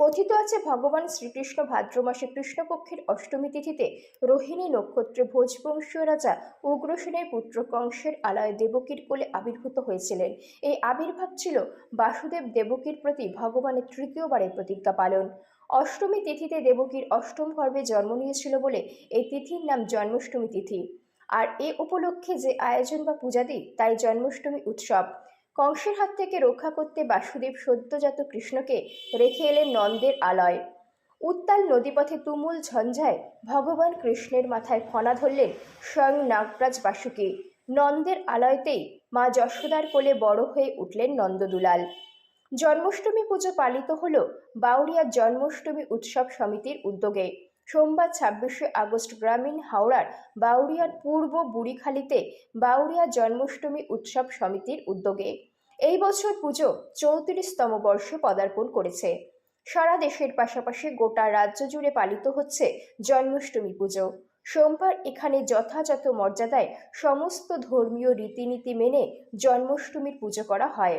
কথিত আছে ভগবান শ্রীকৃষ্ণ ভাদ্র মাসে কৃষ্ণপক্ষের অষ্টমী তিথিতে রোহিণী নক্ষত্রে ভোজবংশীয় রাজা উগ্রসেনের পুত্র কংসের আলয় দেবকীর কোলে আবির্ভূত হয়েছিলেন। এই আবির্ভাব ছিল বাসুদেব দেবকীর প্রতি ভগবানের তৃতীয়বারের প্রতিজ্ঞা পালন। অষ্টমী তিথিতে দেবকীর অষ্টম গর্ভে জন্ম নিয়েছিল বলে এই তিথির নাম জন্মাষ্টমী তিথি। আর এ উপলক্ষে যে আয়োজন বা পূজাদি তাই জন্মাষ্টমী উৎসব। কংসের হাত থেকে রক্ষা করতে বাসুদেব সদ্যজাত কৃষ্ণকে রেখে এলেন নন্দের আলয়। উত্তাল নদীপথে তুমুল ঝঞ্ঝায় ভগবান কৃষ্ণের মাথায় ফণা ধরলেন স্বয়ং নাগরাজ বাসুকে। নন্দের আলয়তেই মা যশোদার কোলে বড় হয়ে উঠলেন নন্দদুলাল। জন্মাষ্টমী পুজো পালিত হল বাউরিয়া জন্মাষ্টমী উৎসব সমিতির উদ্যোগে। সোমবার ছাব্বিশে আগস্ট গ্রামীণ হাওড়ার বাউরিয়ার পূর্ব বুড়িখালিতে বাউরিয়া জন্মাষ্টমী উৎসব সমিতির উদ্যোগে। এই বছর পুজো চৌত্রিশতম বর্ষে পদার্পণ করেছে। সারা দেশের পাশাপাশি গোটা রাজ্য জুড়ে পালিত হচ্ছে জন্মাষ্টমী পুজো। সোমবার এখানে যথাযথ মর্যাদায় সমস্ত ধর্মীয় রীতিনীতি মেনে জন্মাষ্টমীর পুজো করা হয়।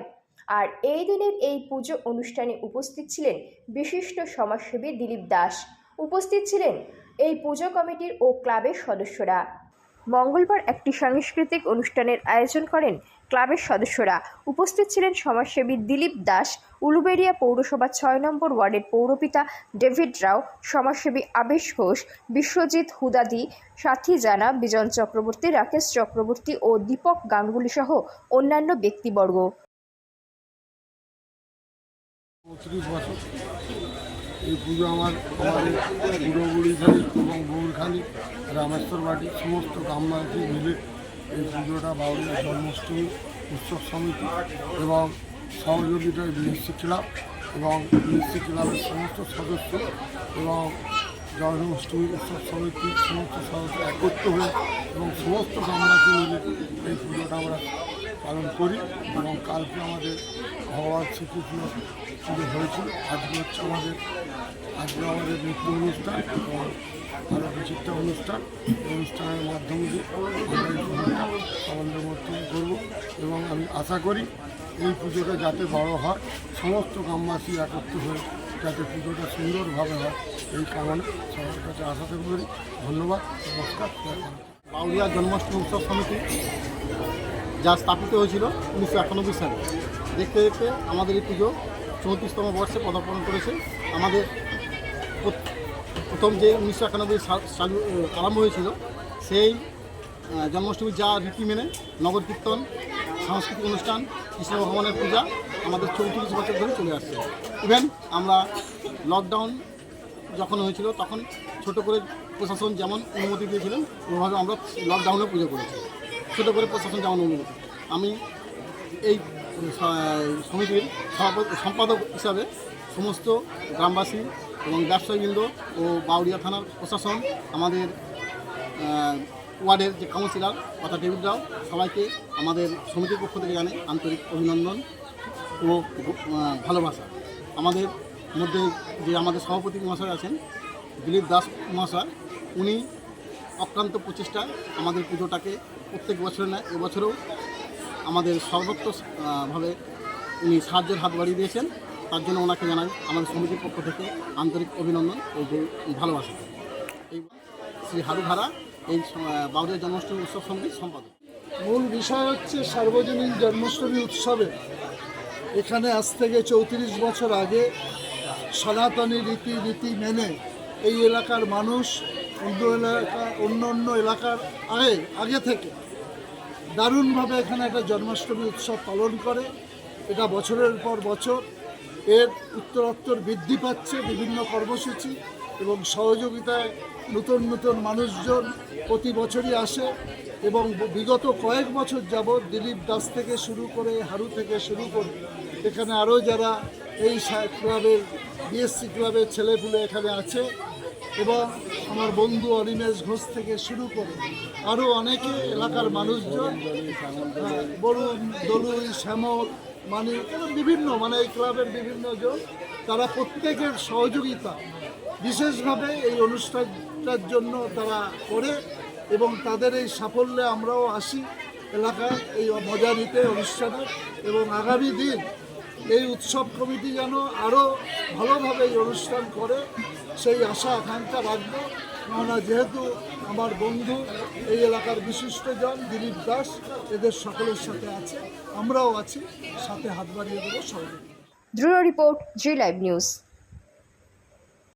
আর এই দিনের এই পুজো অনুষ্ঠানে উপস্থিত ছিলেন বিশিষ্ট সমাজসেবী দিলীপ দাস। উপস্থিত ছিলেন এই পুজো কমিটির ও ক্লাবের সদস্যরা। মঙ্গলবার একটি সাংস্কৃতিক অনুষ্ঠানের আয়োজন করেন ক্লাবের সদস্যরা উপস্থিত ছিলেন সমাজসেবী দিলীপ দাস, উলুবেড়িয়া পৌরসভা ছয় নম্বর ওয়ার্ডের পৌরপিতা ডেভিড রাও, সমাজসেবী আবেশ ঘোষ, বিশ্বজিৎ হুদাদি, সাথী জানা, বিজন চক্রবর্তী, রাকেশ চক্রবর্তী ও দীপক গাঙ্গুলি সহ অন্যান্য ব্যক্তিবর্গ। এই পুজো আমার, আমাদের বুড়োবুড়িখালি এবং বৌরখালি রামেশ্বর বাড়ি সমস্ত গ্রামবাসী মিলে এই পুজোটা বাউরিয়া জন্মাষ্টমী উৎসব সমিতি এবং সহযোগিতায় বিএসসি ক্লাব এবং বিএসসি ক্লাবের সমস্ত সদস্য এবং জন্মাষ্টমী উৎসব সমিতির সমস্ত সদস্য একত্র হয়ে এবং সমস্ত গ্রামবাসী মিলে এই পুজোটা আমরা পালন করি এবং কালকে আমাদের ভগবান শ্রীকৃষ্ণ পুজো হয়েছিল। আজকে হচ্ছে আমাদের আজকে আমাদের নৃত্য অনুষ্ঠান এবং আরও অনুষ্ঠান। অনুষ্ঠানের মাধ্যমে আমাদের করব এবং আমি আশা করি এই পুজোটা যাতে বড় হয়, সমস্ত গ্রামবাসী একত্র হয়ে যাতে পুজোটা সুন্দরভাবে হয়, এই কারণে সবার কাছে আশা করি। ধন্যবাদ, নমস্কার বাউরিয়া জন্মাষ্টমী উৎসব সমিতি যা স্থাপিত হয়েছিল উনিশশো একানব্বই সালে। দেখতে দেখতে আমাদের এই পুজো চৌত্রিশতম বর্ষে পদার্পণ করেছে। আমাদের প্রথম যে উনিশশো একানব্বই সাল আরম্ভ হয়েছিল সেই আহ, জন্মাষ্টমীর যা রীতি মেনে নগর কীর্তন সাংস্কৃতিক অনুষ্ঠান কৃষ্ণ ভগবানের পূজা আমাদের চৌত্রিশ বছর ধরে চলে আসছে। ইভেন আমরা লকডাউন যখন হয়েছিল তখন ছোট করে প্রশাসন যেমন অনুমতি দিয়েছিলেন ওভাবে আমরা লকডাউনে পুজো করেছি। ছোট করে প্রশাসন যেমন অনুমতি আমি এই সমিতির সম্পাদক হিসাবে সমস্ত গ্রামবাসী এবং ব্যবসায়ীবৃন্দ ও বাউরিয়া থানার প্রশাসন আমাদের ওয়ার্ডের যে কাউন্সিলর তথা ডেভিড রাও সবাইকে আমাদের সমিতির পক্ষ থেকে জানে আন্তরিক অভিনন্দন ও ভালোবাসা। আমাদের মধ্যে যে আমাদের সভাপতি মহাশয় আছেন দিলীপ দাস মহাশয় উনি অক্লান্ত প্রচেষ্টায় আমাদের পুজোটাকে প্রত্যেক বছরে নেয় এবছরেও আমাদের সর্বত্র আহ, ভাবে উনি সাহায্যের হাত বাড়িয়ে দিয়েছেন। তার জন্য ওনাকে জানাই আমাদের সমিতির পক্ষ থেকে আন্তরিক অভিনন্দন ও ভালোবাসা। এই শ্রী হারু ধারা এই বাউরিয়া জন্মাষ্টমী উৎসব সমিতির সম্পাদক। মূল বিষয় হচ্ছে সার্বজনীন জন্মাষ্টমী উৎসবে। এখানে আজ থেকে চৌত্রিশ বছর আগে সনাতনী রীতি রীতি মেনে এই এলাকার মানুষ অন্য এলাকা, অন্য অন্য এলাকার আগে আগে থেকে দারুণভাবে এখানে একটা জন্মাষ্টমী উৎসব পালন করে। এটা বছরের পর বছর এর উত্তরোত্তর বৃদ্ধি পাচ্ছে বিভিন্ন কর্মসূচি এবং সহযোগিতায় নতুন নতুন মানুষজন প্রতি বছরই আসে এবং বিগত কয়েক বছর যাবৎ দিলীপ দাস থেকে শুরু করে হারু থেকে শুরু করে এখানে আরও যারা এই ক্লাবের বিএসসি ক্লাবের ছেলেপুলে এখানে আছে এবং আমার বন্ধু অনিমেষ ঘোষ থেকে শুরু করে আরও অনেকে এলাকার মানুষজন বরুণ, দলুই, শ্যামল মানে বিভিন্ন মানে এই ক্লাবের বিভিন্ন জন, তারা প্রত্যেকের সহযোগিতা। বিশেষভাবে এই অনুষ্ঠানটার জন্য তারা করে এবং তাদের এই সাফল্যে আমরাও আসি এলাকায় এই মজা নিতে অনুষ্ঠানে এবং আগামী দিন এই উৎসব কমিটি যেন আরও ভালোভাবে এই অনুষ্ঠান করে, সেই আশা আকাঙ্ক্ষা রাখব। কেননা যেহেতু আমার বন্ধু এই এলাকার বিশিষ্টজন, দিলীপ দাস, এদের সকলের সাথে আছে। আমরাও আছি, সাথে হাত বাড়িয়ে দেবো সবাই রিপোর্ট জি লাইভ নিউজ